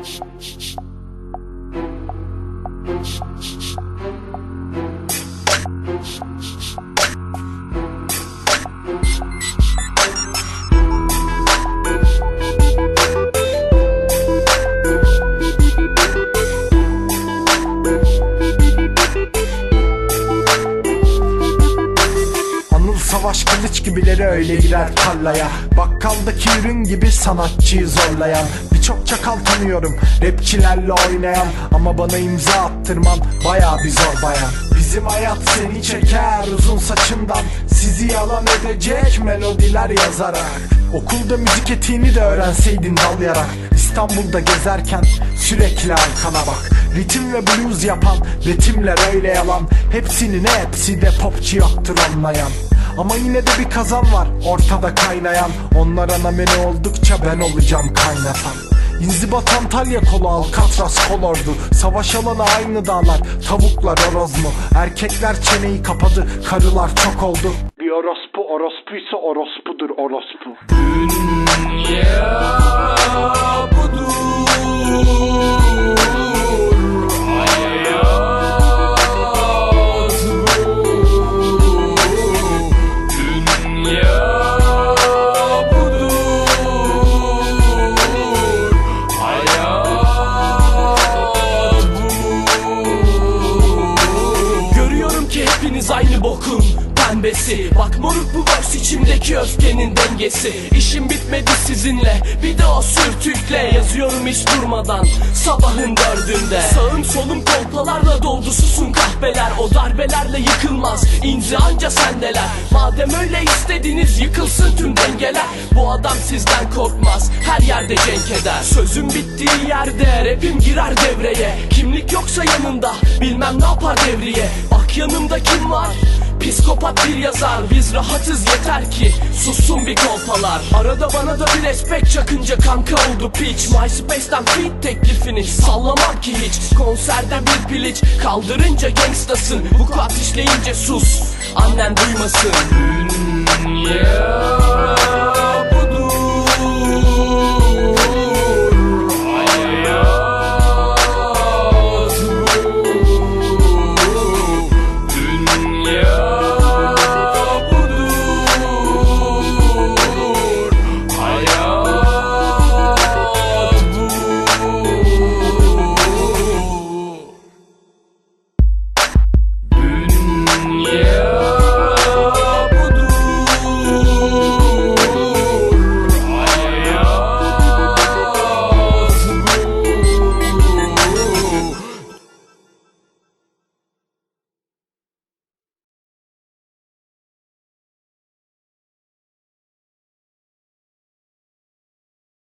Thank you. Savaş kılıç gibileri öyle girer tarlaya. Bakkaldaki ürün gibi sanatçıyı zorlayan. Birçok çakal tanıyorum rapçilerle oynayan. Ama bana imza attırman baya bir zor bayan. Bizim hayat seni çeker uzun saçından Sizi yalan edecek melodiler yazarak. Okulda müzik etiğini de öğrenseydin dalayarak İstanbul'da gezerken sürekli arkana bak. Ritim ve blues yapan ritimler öyle yalan. Hepsinin hepsi de popçu yoktur anlayan ama yine de bir kazan var ortada kaynayan. Onlar ana menü oldukça ben olacağım kaynatan. İnzibat Antalya kolu Alcatraz kolordu. Savaş alanı aynı dağlar Tavuklar horoz mu? Erkekler çeneyi kapadı Karılar çok oldu. Bir orospu orospuysa orospudur orospu. Görüyorum ki hepiniz aynı bokun pembesi. Bak moruk bu vers içimdeki öfkenin dengesi. İşim bitmedi sizinle bir de o sürtükle. Yazıyorum hiç durmadan sabahın dördünde. Sağım solum kolpalarla doldu susun kahveler O darbelerle yıkılmaz inzi anca sendeler. Madem öyle istediniz dengeler Bu adam sizden korkmaz her yerde cenk eder. Sözüm bittiği yerde rapim girer devreye. Kimlik yoksa yanında bilmem ne yapar devriye. Bak yanımda kim var? Psikopat bir yazar biz rahatız yeter ki Sussun bir kolpalar. Arada bana da bir respekt çakınca kanka oldu piç. MySpace'den feed teklifini sallamam ki hiç. Konserde bir piliç kaldırınca gangstasın Bu kat işleyince sus annen duymasın. Dünya